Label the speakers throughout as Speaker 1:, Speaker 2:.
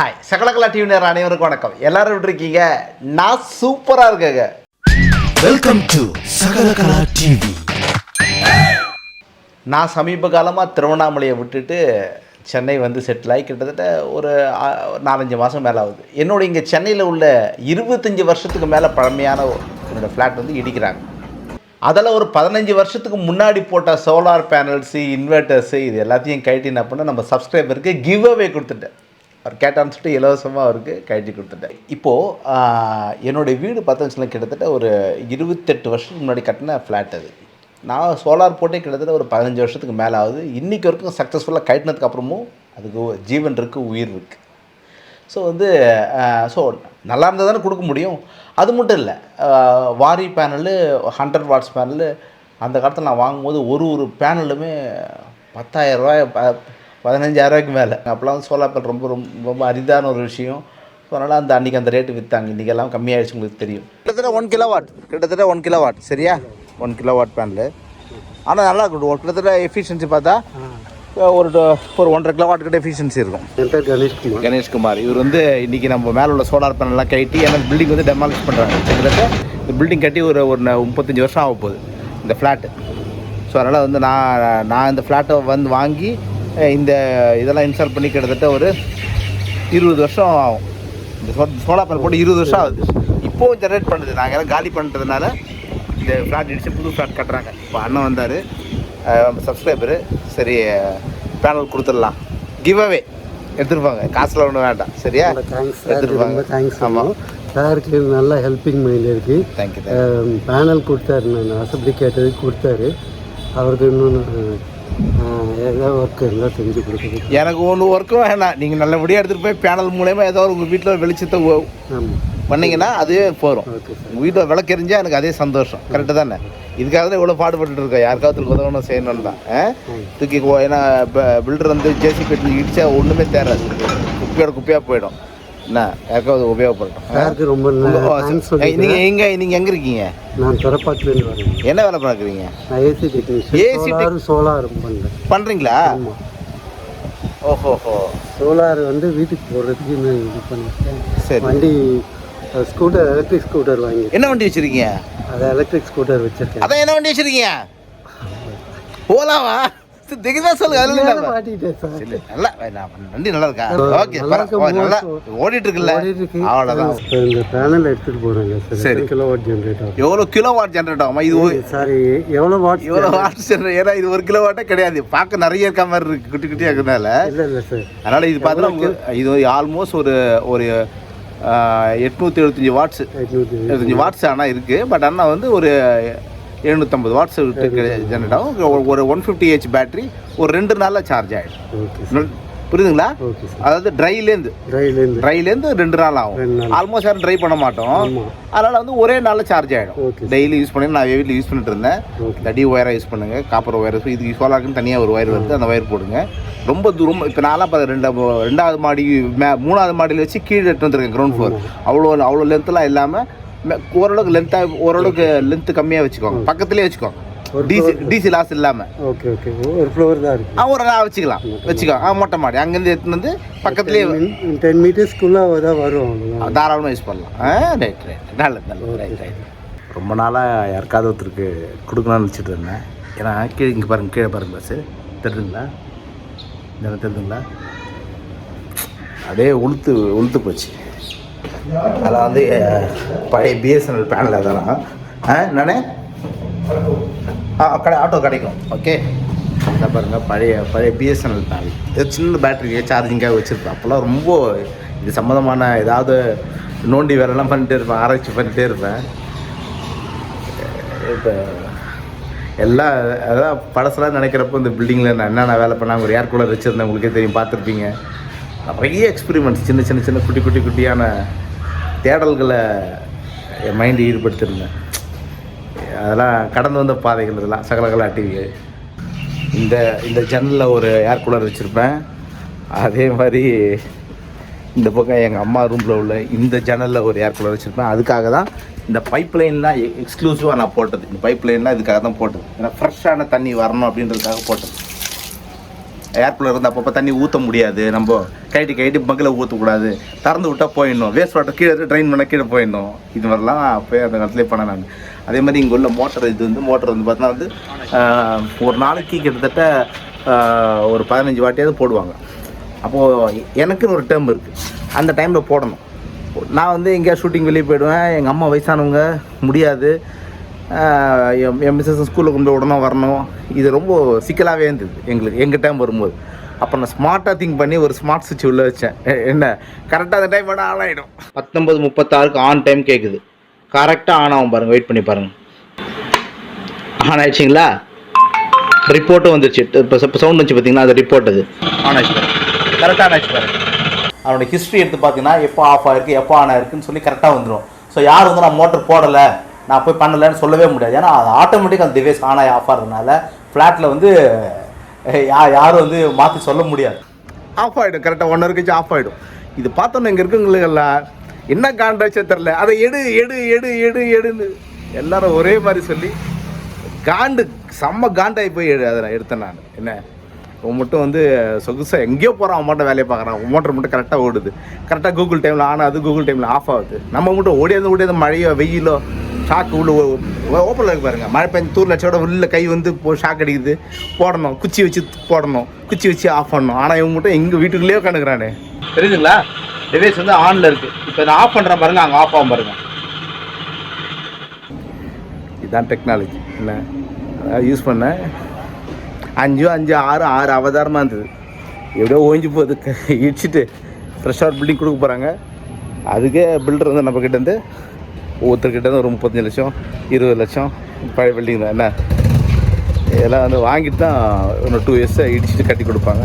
Speaker 1: Hi சகலகலா TV நேரம் அனைவருக்கும் வணக்கம். எல்லாரும் எப்படி இருக்கீங்க? நான் சூப்பராக இருக்கேங்க.
Speaker 2: வெல்கம் டு சகலகலா டிவி
Speaker 1: நான் சமீப காலமாக திருவண்ணாமலையை விட்டுட்டு சென்னை வந்து செட்டில் ஆகி கிட்டத்தட்ட ஒரு நாலஞ்சு மாதம் மேலே ஆகுது. என்னோட இங்கே சென்னையில் உள்ள இருபத்தஞ்சி வருஷத்துக்கு மேலே பழமையான என்னோடய ஃப்ளாட் வந்து இடிக்கிறாங்க. அதில் ஒரு பதினஞ்சு வருஷத்துக்கு முன்னாடி போட்ட சோலார் பேனல்ஸு இன்வெர்ட்டர்ஸு இது எல்லாத்தையும் கழட்டி என்ன பண்ண நம்ம சப்ஸ்கிரைபருக்கு கிவ் அவே கொடுத்துட்டேன். அவர் கேட்டான்னு சொல்லிட்டு இலவசமாக அவருக்கு கழட்டி கொடுத்துட்டேன் இப்போது என்னுடைய வீடு பார்த்தோன்னு வச்சுக்கோங்களேன் கிட்டத்தட்ட ஒரு இருபத்தெட்டு வருஷத்துக்கு முன்னாடி கட்டின ஃப்ளாட் அது. நான் சோலார் போட்டே கிட்டத்தட்ட ஒரு பதினஞ்சு வருஷத்துக்கு மேலே ஆகுது. இன்றைக்கி வரைக்கும் சக்ஸஸ்ஃபுல்லாக கட்டினதுக்கு அப்புறமும் அதுக்கு ஜீவன் இருக்குது உயிர் இருக்குது ஸோ வந்து ஸோ நல்லா இருந்தால் தானே கொடுக்க முடியும். அது மட்டும் இல்லை வாரி பேனலு ஹண்ட்ரட் வாட்ஸ் பேனலு அந்த காலத்தில் நான் வாங்கும்போது ஒரு ஒரு பேனலுமே பத்தாயிரம் ரூபாய் ப பதினஞ்சாயிரம் ரூபாய்க்கு மேலே. அப்போலாம் வந்து சோலார் பேனல் ரொம்ப ரொம்ப ரொம்ப அரிதான ஒரு விஷயம். ஸோ அதனால் அந்த அன்றைக்கி அந்த ரேட்டு விற்றாங்க இன்றைக்கி எல்லாம் கம்மியாகிடுச்சு உங்களுக்கு தெரியும். கிட்டத்தட்ட ஒன் கிலோ வாட் கிட்டத்தட்ட ஒன் கிலோ வாட் சரியா? ஒன் கிலோ வாட் பேனலு ஆனால் நல்லா இருக்கும் கிட்டத்தட்ட எஃபிஷியன்சி பார்த்தா ஒரு ஒரு ஒன்றரை கிலோ வாட் கிட்ட எஃபிஷியன்சி இருக்கும்.
Speaker 3: என் பேர் கணேஷ்குமார்.
Speaker 1: கணேஷ்குமார். இவர் வந்து இன்றைக்கி நம்ம மேலே உள்ள சோலார் பேனல்லாம் கட்டி ஏன்னா பில்டிங் வந்து டெமாலிஷ் பண்ணுறாங்க கிட்டத்தட்ட இந்த பில்டிங் கட்டி ஒரு ஒரு முப்பத்தஞ்சு வருஷம் ஆக போகுது. இந்த ஃப்ளாட்டு ஸோ அதனால் வந்து நான் நான் இந்த ஃப்ளாட்டை வந்து வாங்கி இந்த இதெல்லாம் இன்ஸ்டால் பண்ணி கிட்டத்தட்ட ஒரு இருபது வருஷம் ஆகும். இந்த சோ சோலார் பேனல் போட்டு இருபது வருஷம் ஆகுது. இப்போவும் ஜென்ரேட் பண்ணுது. நாங்கள் எல்லாம் காலி பண்ணுறதுனால இந்த ஃப்ளாட் இடிச்சு புது ஃப்ளாட் கட்டுறாங்க. இப்போ அண்ணன் வந்தார். சப்ஸ்கிரைபரு சரி பேனல் கொடுத்துடலாம். கிவ் அவே எடுத்துருப்பாங்க. காசுல ஒன்றும் வேண்டாம். சரியா?
Speaker 3: தேங்க்ஸ் ரொம்ப தேங்க்ஸ்
Speaker 1: ஆமாம்
Speaker 3: சாருக்கு நல்ல ஹெல்பிங் மைண்ட் இருக்கு.
Speaker 1: Thank you thank you
Speaker 3: panel கொடுத்தாரு. நான் அசம்பிளி கேட்டதுக்கு கொடுத்தாரு. அவருக்கு இன்னொன்று ஏதாவது ஒர்க் இருந்தால் செஞ்சு கொடுக்குது
Speaker 1: எனக்கு ஒன்று ஒர்க்கும் வேணாம். நீங்கள் நல்லபடியாக எடுத்துகிட்டு போய் பேனல் மூலயமா ஏதோ உங்கள் வீட்டில் வெளிச்சத்தை பண்ணீங்கன்னா அதுவே போகிறோம் உங்கள் வீட்டில் விளக்கெரிஞ்சா எனக்கு அதே சந்தோஷம். கரெக்டு தானே? இதுக்காக தான் இவ்வளோ பாடுபட்டு இருக்கோம் யாருக்காவது உதவணும் செய்யணும்னு தான்? தூக்கி ஏன்னா பில்டர் வந்து ஜேசி கட்டி இடிச்சா ஒன்றுமே தேராது. குப்பையோட குப்பையாக போயிடும். என்ன யாருக்காவது உபயோகப்படட்டும்
Speaker 3: சாருக்கு ரொம்ப
Speaker 1: நீங்கள் எங்கே நீங்கள் எங்கே இருக்கீங்க?
Speaker 3: நான் பிறப்பாத்துலேருந்து வரேன்.
Speaker 1: என்ன வேலை பார்க்குறீங்க?
Speaker 3: நான் ஏசி டெக்னீஷியன்
Speaker 1: tech-
Speaker 3: சோலார் பண்ணுறேன்
Speaker 1: பண்ணுறீங்களா ஓஹோஹோ
Speaker 3: சோலார் வந்து வீட்டுக்கு போடுறதுக்கு நான் இது பண்ணிட்டேன்
Speaker 1: சரி.
Speaker 3: வண்டி ஸ்கூட்டர் எலக்ட்ரிக் ஸ்கூட்டர் வாங்கி
Speaker 1: என்ன வண்டி வச்சுருக்கீங்க?
Speaker 3: அதை எலக்ட்ரிக் ஸ்கூட்டர் வச்சுருக்கேன்.
Speaker 1: அதான் என்ன வண்டி வச்சிருக்கீங்க? ஓலாவா? திகிதா சொல்லுங்க அதுல என்ன?
Speaker 3: மாட்டிட்டேன் சார்.
Speaker 1: சரி, நல்லா நான் வண்டி நல்லா இருக்கா?
Speaker 3: நல்லா
Speaker 1: ஓகே
Speaker 3: இருக்கு,
Speaker 1: நல்லா
Speaker 3: மோசம்.
Speaker 1: ஓடிட்டு இருக்குல்ல
Speaker 3: ஓடிட்டு இருக்கு.
Speaker 1: அவ்வளோதான்
Speaker 3: இப்போ இந்த பேனல் எடுத்துட்டு போறாங்க சார்.
Speaker 1: சரி.
Speaker 3: கிலோ வாட் ஜென்ரேட் ஆகும்
Speaker 1: எவ்வளோ கிலோ வாட் ஜென்ரேட் ஆகுமா? இது ஒரு-
Speaker 3: சாரி எவ்வளோ வாட்
Speaker 1: இவ்வளோ வாட் ஜென்ரேட் ஏன்னா இது ஒரு கிலோ வாட்டே கிடையாது. பார்க்க நிறைய இருக்க மாதிரி இருக்கு குட்டி குட்டியாக இருக்கிறதுனால.
Speaker 3: இல்லை இல்லை சார்.
Speaker 1: அதனால இது பார்த்தா இது ஆல்மோஸ்ட் ஒரு ஒரு எட்நூற்றி எழுபத்தஞ்சி வாட்ஸ் எழுபத்தஞ்சி வாட்ஸ் ஆனால் இருக்குது பட் ஆனால் வந்து ஒரு எழுநூற்றம்பது வாட்ஸ் ஜென்ரேட் ஆகும். ஒரு- ஒன் ஃபிஃப்டி ஹெச் பேட்டரி ஒரு ரெண்டு நாளில் சார்ஜ் ஆகிடும் புரியுதுங்களா? அதாவது ட்ரைலேருந்து
Speaker 3: ட்ரைலேருந்து
Speaker 1: ரெண்டு நாள் ஆகும். ஆல்மோஸ்ட் யாரும் ட்ரை பண்ண மாட்டோம். அதனால் வந்து ஒரே நாளில் சார்ஜ் ஆகிடும் டெய்லி யூஸ் பண்ணி நான் வீட்டில் யூஸ் பண்ணிட்டு இருந்தேன். தடி ஒயராக யூஸ் பண்ணுங்க. காப்பர் ஒயர் இது சோலாருக்குன்னு தனியாக ஒரு ஒயர் வருது. அந்த ஒயர் போடுங்க. ரொம்ப தூரம் இப்போ நான்லாம் ரெண்டு ரெண்டாவது மாடி மே மூணாவது மாடியில் வச்சு கீழே எடுத்து வந்துருக்கேன் கிரவுண்ட் ஃப்ளோர் அவ்வளோ அவ்வளோ லென்த்லாம் இல்லாமல் ஓரளவுக்கு லென்த்தாக ஓரளவுக்கு லென்த்து கம்மியாக வச்சுக்கோங்க. பக்கத்துலேயே வச்சுக்கோங்க.
Speaker 3: ஒரு
Speaker 1: டிசி டிசி லாஸ் இல்லாமல்
Speaker 3: ஓகே ஓகே ஒரு ஃப்ளோர் தான் இருக்கு.
Speaker 1: ஆ ஒரு நாள் வச்சுக்கலாம். வச்சுக்கோ. ஆ மொட்டை மாடி. அங்கேருந்து எடுத்துன்னு வந்து பக்கத்துலேயே
Speaker 3: டென் மீட்டர்ஸ்க்குள்ளே தான் வரும்
Speaker 1: தாராளமாக யூஸ் பண்ணலாம். ஆ ரைட் ரைட் நல்லது நல்லது ரைட் ரைட் ரொம்ப நாளாக யாருக்காவது ஒருத்தருக்கு கொடுக்கணும்னு நினச்சிட்டு இருந்தேன். ஏன்னா கீழே இங்கே பாருங்க கீழே பாருங்க பஸ்ஸு தெரியுதுங்களா? இந்த தெரியுதுங்களா? அப்படியே உளுத்து உளுத்து போச்சு. அதெல்லாம் வந்து பழைய பிஎஸ்என்எல் பேனல் அதெல்லாம். ஆ ஆ கடை ஆட்டோ கிடைக்கும். ஓகே இந்த பாருங்கள் பழைய பழைய பிஎஸ்என்எல் பேனல் இது சின்ன பேட்டரி சார்ஜிங்காக வச்சுருப்பேன் அப்போல்லாம் ரொம்ப இது சம்மந்தமான ஏதாவது நோண்டி வேலைலாம் பண்ணிட்டே இருப்பேன் ஆராய்ச்சி பண்ணிட்டே இருப்பேன். இப்போ எல்லாம் அதான் பழசெல்லாம் நினைக்கிறப்போ இந்த பில்டிங்கில் நான் என்னென்ன வேலை பண்ணாங்க ஒரு ஏர் கூலர் வச்சுருந்தேன் உங்களுக்கே தெரியும் பார்த்துருப்பீங்க. நிறைய எக்ஸ்பெரிமெண்ட்ஸ் சின்ன சின்ன சின்ன குட்டி குட்டி குட்டியான தேடல்களை என் மைண்டு ஈடுபடுத்திருந்தேன். அதெல்லாம் கடந்து வந்த பாதைகள் இதெல்லாம் சகலகலா டிவி இந்த இந்த ஜன்னலில் ஒரு ஏர் கூலர் வச்சுருப்பேன். அதே மாதிரி இந்த பக்கம் எங்கள் அம்மா ரூமில் உள்ள இந்த ஜன்னலில் ஒரு ஏர் கூலர் வச்சுருப்பேன். அதுக்காக தான் இந்த பைப் லைன்லாம் எக்ஸ்க்ளூசிவாக நான் போட்டது. இந்த பைப் லைன்லாம் இதுக்காக தான் போட்டது. ஏன்னா ஃப்ரெஷ்ஷான தண்ணி வரணும் அப்படின்றதுக்காக போட்டது. ஏர்குலர் இருந்து அப்பப்போ தண்ணி ஊற்ற முடியாது. நம்ம கைட்டு கைட்டு பங்கில் ஊற்றக்கூடாது திறந்து விட்டால் போயிடணும். வேஸ்ட் வாட்டர் கீழே ட்ரைன் பண்ண கீழே போயிடணும். இது மாதிரிலாம் போய் அந்த இடத்துல பண்ணேன் நான் அதே மாதிரி இங்கே உள்ள மோட்டர் இது வந்து மோட்டர் வந்து பார்த்தீங்கன்னா வந்து ஒரு நாளைக்கு கிட்டத்தட்ட ஒரு பதினஞ்சு வாட்டியாவது போடுவாங்க. அப்போது எனக்குன்னு ஒரு டேர்ம் இருக்குது அந்த டைமில் போடணும். நான் வந்து எங்கேயா ஷூட்டிங் வெளியே போயிடுவேன். எங்கள் அம்மா வயசானவங்க முடியாது. மிஸ்ஸஸ் ஸ்கூலில் கொண்டு விடணும் வரணும். இது ரொம்ப சிக்கலாகவே இருந்தது. எங்களுக்கு எங்கள் டைம் வரும்போது. அப்போ நான் ஸ்மார்ட்டாக திங்க் பண்ணி ஒரு ஸ்மார்ட் சுவிட்ச் உள்ள வச்சேன். என்ன? கரெக்டாக அந்த டைம் விட ஆன் ஆகிடும் பத்தொம்பது முப்பத்தாறுக்கு ஆன் டைம் கேட்குது கரெக்டாக ஆன் ஆகும் பாருங்கள் வெயிட் பண்ணி பாருங்கள் ஆன் ஆயிடுச்சிங்களா? ரிப்போர்ட்டும் வந்துருச்சு. இப்போ இப்போ சவுண்ட் வந்துச்சு பார்த்தீங்கன்னா அது ரிப்போர்ட் அது ஆன் ஆயிடுச்சு கரெக்டாக ஆன் ஆயிடுச்சு பாருங்க. அவனோட ஹிஸ்ட்ரி எடுத்து பார்த்தீங்கன்னா எப்போ ஆஃப் ஆயிருக்கு எப்போ ஆன் ஆயிருக்குன்னு சொல்லி கரெக்டாக வந்துடும் ஸோ யார் வந்து நான் மோட்டர் போடலை? நான் போய் பண்ணலைன்னு சொல்லவே முடியாது. ஏன்னா அது ஆட்டோமேட்டிக் அந்த டிவைஸ் ஆன் ஆகி ஆஃப் ஆகிறதுனால ஃப்ளாட்டில் வந்து யா யாரும் வந்து மாற்றி சொல்ல முடியாது. ஆஃப் ஆகிடும் கரெக்டாக ஒன் ஹவர் கழிச்சு ஆஃப் ஆகிடும் இது பார்த்தோன்னு இங்கே இருக்குங்களுக்கெல்லாம் என்ன காண்டாச்சே தெரில அதை எடு எடு எடு எடு எடுன்னு எல்லாரும் ஒரே மாதிரி சொல்லி காண்டு செம்ம காண்டாகி போய் எடு அதை நான் எடுத்தேன் நான். என்ன? உன் மட்டும் வந்து சொகுசாக எங்கேயோ போகிறான் அவன் மட்டும் வேலையை பார்க்குறான். மோட்டர் மட்டும் கரெக்டாக ஓடுது. கரெக்டாக கூகுள் டைமில் ஆனால் அது கூகுள் டைமில் ஆஃப் ஆகுது. நம்ம மட்டும் ஓடியாந்து ஓடியாந்து மழையோ வெயிலோ ஷாக்கு உள்ள ஓப்பனில் இருக்கு பாருங்க. மழை பெஞ்சு தூர் லட்சோட உள்ள கை வந்து போ ஷாக் அடிக்குது. போடணும். குச்சி வச்சு போடணும். குச்சி வச்சு ஆஃப் பண்ணணும். ஆனால் இவன் மட்டும் எங்கள் வீட்டுக்குள்ளேயே உட்காந்துக்கிறானே தெரியுதுங்களா? டிவைஸ் வந்து ஆனில் இருக்குது இப்போ நான் ஆஃப் பண்ணுறேன் பாருங்க அங்கே ஆஃப் ஆகும் பாருங்க. இதுதான் டெக்னாலஜி என்ன? அதாவது யூஸ் பண்ணேன். அஞ்சு அஞ்சு ஆறு ஆறு அவதாரமாக இருந்தது. எப்படியோ ஓஞ்சி போகுது. இடிச்சிட்டு ஃப்ரெஷ்ஷாக பில்டிங் கொடுக்க போகிறாங்க அதுக்கே பில்டர் வந்து நம்மக்கிட்ட இருந்து ஒரு முப்பத்தஞ்சு லட்சம் இருபது லட்சம் பழைய பில்டிங் தான். என்ன? இதெல்லாம் வந்து வாங்கிட்டு தான் இன்னும் டூ இயர்ஸை இடிச்சிட்டு கட்டி கொடுப்பாங்க.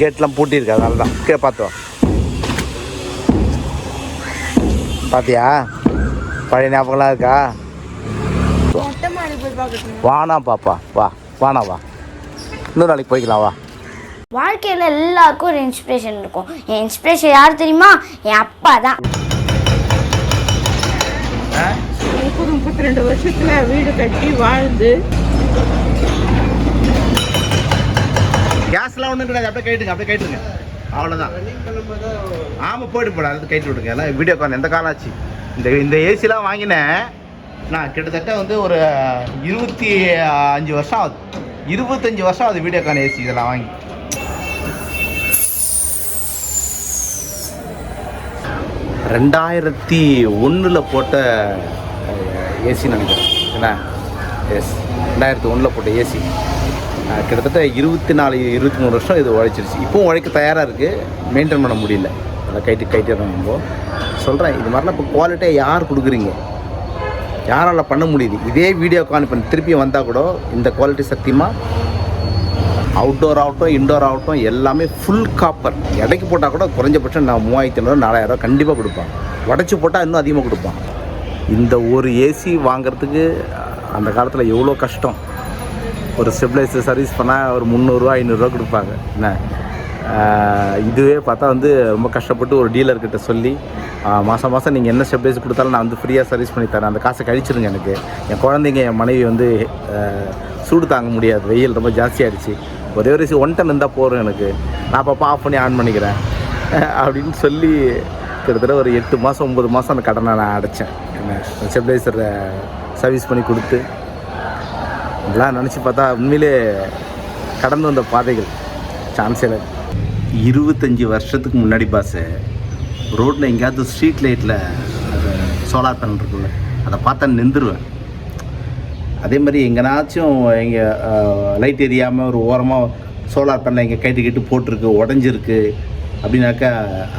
Speaker 1: கேட்லாம் பூட்டியிருக்கு அதனால தான். கே பார்த்தோம் பாத்தியா பழைய ஞாபகம்லாம் இருக்கா? வானா பாப்பா. வா வானா வா. இன்னொரு நாளைக்கு போய்க்கலாம் வா.
Speaker 4: வாழ்க்கையில் எல்லாருக்கும் ஒரு இன்ஸ்பிரேஷன் இருக்கும். என் இன்ஸ்பிரேஷன் யார் தெரியுமா? என் அப்பா தான்.
Speaker 5: முப்பது முப்பத்தி ரெண்டு வருஷத்துல வீடு கட்டி வாழ்ந்து.
Speaker 1: கேஸ்லாம் ஒன்றும் கிடையாது. அப்படியே கைட்டுங்க அப்படியே கைட்டுங்க அவ்வளோதான் ஆமாம் போயிட்டு போட அது கைட்டு விடுங்க. எல்லாம் வீடியோ கால் எந்த காலம் ஆச்சு? இந்த இந்த ஏசிலாம் வாங்கினேன். நான் கிட்டத்தட்ட வந்து ஒரு இருபத்தி அஞ்சு வருஷம் ஆகுது. இருபத்தஞ்சி வருஷம் ஆகுது வீடியோக்கான ஏசி இதெல்லாம் வாங்கி. ரெண்டாயிரத்தி ஒன்றில் போட்ட ஏசி நினைக்கிறேன். என்ன எஸ் ரெண்டாயிரத்தி ஒன்றில் போட்ட ஏசி கிட்டத்தட்ட இருபத்தி நாலு இருபத்தி மூணு வருஷம் இது உழைச்சிருச்சு. இப்போவும் உழைக்க தயாராக இருக்குது மெயின்டைன் பண்ண முடியல. அதை கைட்டு கைட்டு நம்ம சொல்கிறேன் இது மாதிரிலாம் இப்போ குவாலிட்டியாக யார் கொடுக்குறீங்க? யாரால் பண்ண முடியுது? இதே வீடியோ கான் இப்போ திருப்பி வந்தால் கூட இந்த குவாலிட்டி சத்தியமாக அவுட்டோர் ஆகட்டும் இன்டோர் ஆகட்டும் எல்லாமே ஃபுல் காப்பர் எடைக்கு போட்டால் கூட குறைஞ்சபட்சம் நான் மூவாயிரத்தி ஐநூறு நாலாயிரம் கண்டிப்பாக கொடுப்பான் உடச்சி போட்டால் இன்னும் அதிகமாக கொடுப்பான் இந்த ஒரு ஏசி வாங்குறதுக்கு அந்த காலத்தில் எவ்வளோ கஷ்டம்? ஒரு ஸ்டெபிளைசர் சர்வீஸ் பண்ணால் ஒரு முந்நூறுரூவா ஐநூறுரூவா கொடுப்பாங்க. என்ன? இதுவே பார்த்தா வந்து ரொம்ப கஷ்டப்பட்டு ஒரு டீலர்கிட்ட சொல்லி மாதம் மாதம் நீங்கள் என்ன ஸ்டெப்லைஸ் கொடுத்தாலும் நான் வந்து ஃப்ரீயாக சர்வீஸ் பண்ணி தரேன். அந்த காசை கழிச்சிருங்க எனக்கு. என் குழந்தைங்க என் மனைவி வந்து சூடு தாங்க முடியாது. வெயில் ரொம்ப ஜாஸ்தியாகிடுச்சு ஒரே ஒரு ஒன் டன் இருந்தால் போதும் எனக்கு. நான் அப்பப்போ ஆஃப் பண்ணி ஆன் பண்ணிக்கிறேன். அப்படின்னு சொல்லி கிட்டத்தட்ட ஒரு எட்டு மாதம் ஒம்பது மாதம் அந்த கடனை நான் அடைச்சேன். என்ன ஸ்டெபிளைசரை சர்வீஸ் பண்ணி கொடுத்து. இதெல்லாம் நினச்சி பார்த்தா உண்மையிலே கடந்து வந்த பாதைகள். சான்ஸே இல்லை. இருபத்தஞ்சி வருஷத்துக்கு முன்னாடி பாஸ் ரோட்டில் எங்கேயாவது ஸ்ட்ரீட் லைட்டில் சோலார் பேனல் இருக்குல்ல அதை பார்த்தா நின்றுருவேன். அதே மாதிரி எங்கேனாச்சும் இங்கே லைட் எரியாமல் ஒரு ஓரமாக சோலார் பேனல் இங்கே கைட்டு கிட்டு போட்டிருக்கு உடஞ்சிருக்கு அப்படின்னாக்கா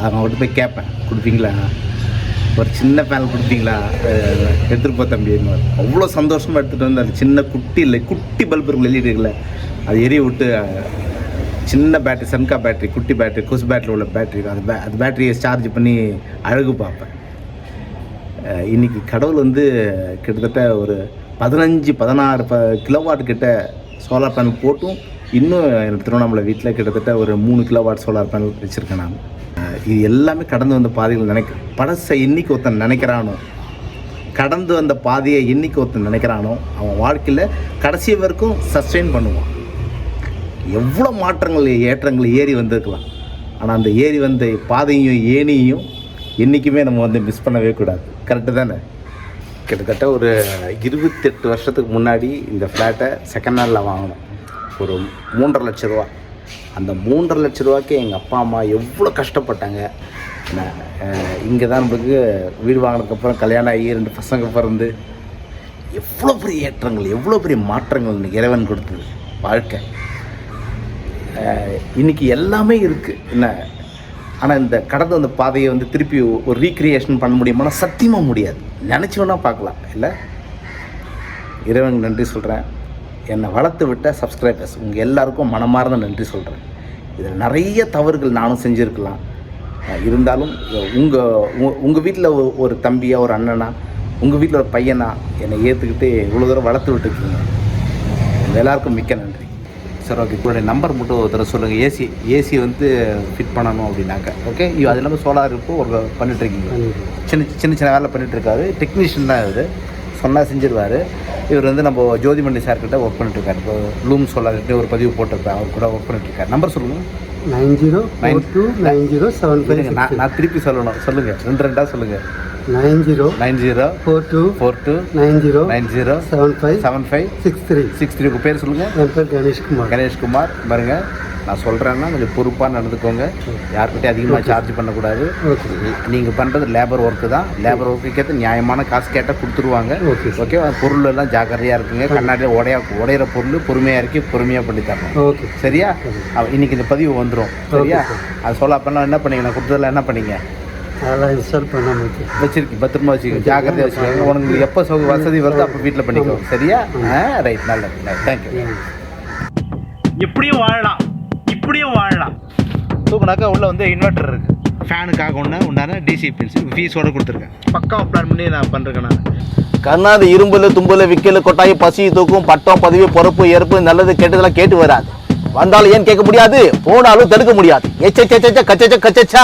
Speaker 1: அவங்ககிட்ட போய் கேட்பேன். கொடுப்பீங்களா? ஒரு சின்ன பேனல் கொடுப்பீங்களா? எடுத்துகிட்டு போ தம்பி அவ்வளோ சந்தோஷமாக எடுத்துகிட்டு வந்து அந்த சின்ன குட்டி இல்லை குட்டி பல்பு இருக்கும் எல்இடி இருக்குல்ல. அது எரிய விட்டு சின்ன பேட்டரி சன்கா பேட்டரி குட்டி பேட்டரி கொசு பேட்டரி உள்ள பேட்டரி அது பே அது பேட்டரியை சார்ஜ் பண்ணி அழகு பார்ப்பேன். இன்றைக்கி இன்னைக்கு கடவுள் வந்து கிட்டத்தட்ட ஒரு பதினஞ்சு பதினாறு ப கிலோவாட் கிட்ட சோலார் பேனல் போட்டும். இன்னும் எனக்கு திருவண்ணாமலை வீட்டில் கிட்டத்தட்ட ஒரு மூணு கிலோவாட் சோலார் பேனல் வச்சுருக்கேன் நான். இது எல்லாமே கடந்து வந்த பாதைகள் நினைக்க பழசை இன்னைக்கு ஒருத்தன் நினைக்கிறானோ? கடந்து வந்த பாதையை என்னைக்கு ஒருத்தன் நினைக்கிறானோ? அவன் வாழ்க்கையில் கடைசி வரைக்கும் சஸ்டெயின் பண்ணுவான். எவ்வளோ மாற்றங்கள் ஏற்றங்கள் ஏறி வந்திருக்கலாம். ஆனால் அந்த ஏறி வந்த பாதையும் ஏணியையும் என்றைக்குமே நம்ம வந்து மிஸ் பண்ணவே கூடாது. கரெக்டு தானே? கிட்டத்தட்ட ஒரு இருபத்தெட்டு வருஷத்துக்கு முன்னாடி இந்த ஃப்ளாட்டை செகண்ட் ஹேண்டில் வாங்கினோம். ஒரு மூன்றரை லட்ச ரூபா. அந்த மூன்றரை லட்ச ரூபாய்க்கு எங்கள் அப்பா அம்மா எவ்வளோ கஷ்டப்பட்டாங்க. இங்கே தான் நம்மளுக்கு வீடு வாங்கினதுக்கப்புறம் கல்யாணம் ஆகி ரெண்டு பசங்க பிறந்து எவ்வளோ பெரிய ஏற்றங்கள் எவ்வளோ பெரிய மாற்றங்கள் இன்னைக்கு இறைவன் கொடுத்தது. வாழ்க்கை. இன்றைக்கி எல்லாமே இருக்குது என்ன ஆனால் இந்த கடந்த அந்த பாதையை வந்து திருப்பி ஒரு ரீக்ரியேஷன் பண்ண முடியுமானா சத்தியமாக முடியாது. நினச்சி வேணால் பார்க்கலாம். இல்லை? இறைவனுக்கு நன்றி சொல்கிறேன் என்னை வளர்த்து விட்ட சப்ஸ்கிரைபர்ஸ் உங்கள் எல்லாருக்கும் மனமார்ந்த நன்றி சொல்கிறேன் இதில் நிறைய தவறுகள் நானும் செஞ்சுருக்கலாம். இருந்தாலும் உங்கள் உங்கள் வீட்டில் ஒரு தம்பியா ஒரு அண்ணனா உங்கள் வீட்டில் ஒரு பையனா என்னை ஏற்றுக்கிட்டு இவ்வளோ தூரம் வளர்த்து விட்டுருக்கீங்க. எல்லாருக்கும் மிக்க நன்றி. சார் ஓகே உங்களுடைய நம்பர் மட்டும் தடவை சொல்லுங்கள் ஏசி ஏசி வந்து ஃபிட் பண்ணணும் அப்படின்னாக்க ஓகே இது அது இல்லாமல் சோலார் இப்போ ஒரு பண்ணிட்டுருக்கீங்க சின்ன சின்ன சின்ன வேலை பண்ணிட்டுருக்காரு டெக்னீஷியன் தான் இவர். சொன்னால் செஞ்சிருவார். இவர் வந்து நம்ம ஜோதிமணி சார்கிட்ட ஒர்க் பண்ணிட்டுருக்காரு இப்போ லூம் சோலார்கிட்ட ஒரு பதிவு போட்டிருப்பேன் அவர் கூட ஒர்க் பண்ணிட்டுருக்காரு நம்பர் சொல்லுங்கள்
Speaker 3: nine zero four two nine zero seven
Speaker 1: நான் நான் திருப்பி சொல்லணும். சொல்லுங்கள் ரெண்டு ரெண்டாக சொல்லுங்கள்
Speaker 3: nine zero
Speaker 1: nine zero
Speaker 3: four two
Speaker 1: four two
Speaker 3: nine zero
Speaker 1: nine zero
Speaker 3: seven five
Speaker 1: seven five
Speaker 3: six three.
Speaker 1: Six three. பேர் சொல்லுங்கள்
Speaker 3: என் பேர் கணேஷ்குமார்.
Speaker 1: கணேஷ்குமார். பாருங்க நான் சொல்கிறேன்னா கொஞ்சம் பொறுப்பாக நடந்துக்கோங்க. யார்கிட்டயும் அதிகமாக சார்ஜ் பண்ணக்கூடாது.
Speaker 3: ஓகே
Speaker 1: நீங்கள் பண்ணுறது லேபர் ஒர்க்கு தான். லேபர் ஒர்க்குக்கு ஏற்ற நியாயமான காசு கேட்டால் கொடுத்துருவாங்க.
Speaker 3: ஓகே
Speaker 1: ஓகே பொருள் எல்லாம் ஜாக்கிரதையாக இருக்குங்க. கண்ணாடியில் உடைய உடையிற பொருள் பொறுமையாக இருக்கு பொறுமையாக பண்ணி தரணும்.
Speaker 3: ஓகே
Speaker 1: சரியா? இன்னைக்கு இந்த பதிவு வந்துடும் சரியா? அது சொல்ல அப்பெல்லாம் என்ன பண்ணீங்க? நான் கொடுத்ததில் என்ன பண்ணீங்க?
Speaker 3: அதெல்லாம் இன்ஸ்டால் பண்ண முடியும்
Speaker 1: வச்சிருக்கீங்க பத்திரமா வச்சுக்கோங்க. ஜாக்கிரதையாக வச்சுக்கோங்க. உனக்கு எப்போ சௌ வசதி வருதோ அப்போ வீட்டில் பண்ணிக்கோ. சரியா? ஆ ரைட் நல்லது. தேங்க்யூ இப்படியும் வாழலாம். இப்படியும் வாழலாம். தூக்குனாக்கா உள்ளே வந்து இன்வெர்டர் இருக்குது ஃபேனுக்காக ஒன்று உண்டான டிசி பின்ஸ் ஃபீஸோடு கொடுத்துருக்கேன். பக்காவாக பிளான் பண்ணி நான் பண்ணுறேன் நான்
Speaker 6: கண்ணாது இரும்புல தும்புல விக்கல கொட்டாயி பசி தூக்கும் பட்டம் பதவி பொறுப்பு ஏற்பு நல்லது கெட்டதெல்லாம் கேட்டு வராது. வந்தாலும் ஏன் கேட்க முடியாது? போனாலும் தடுக்க முடியாது. எச்ச கச்சச்சா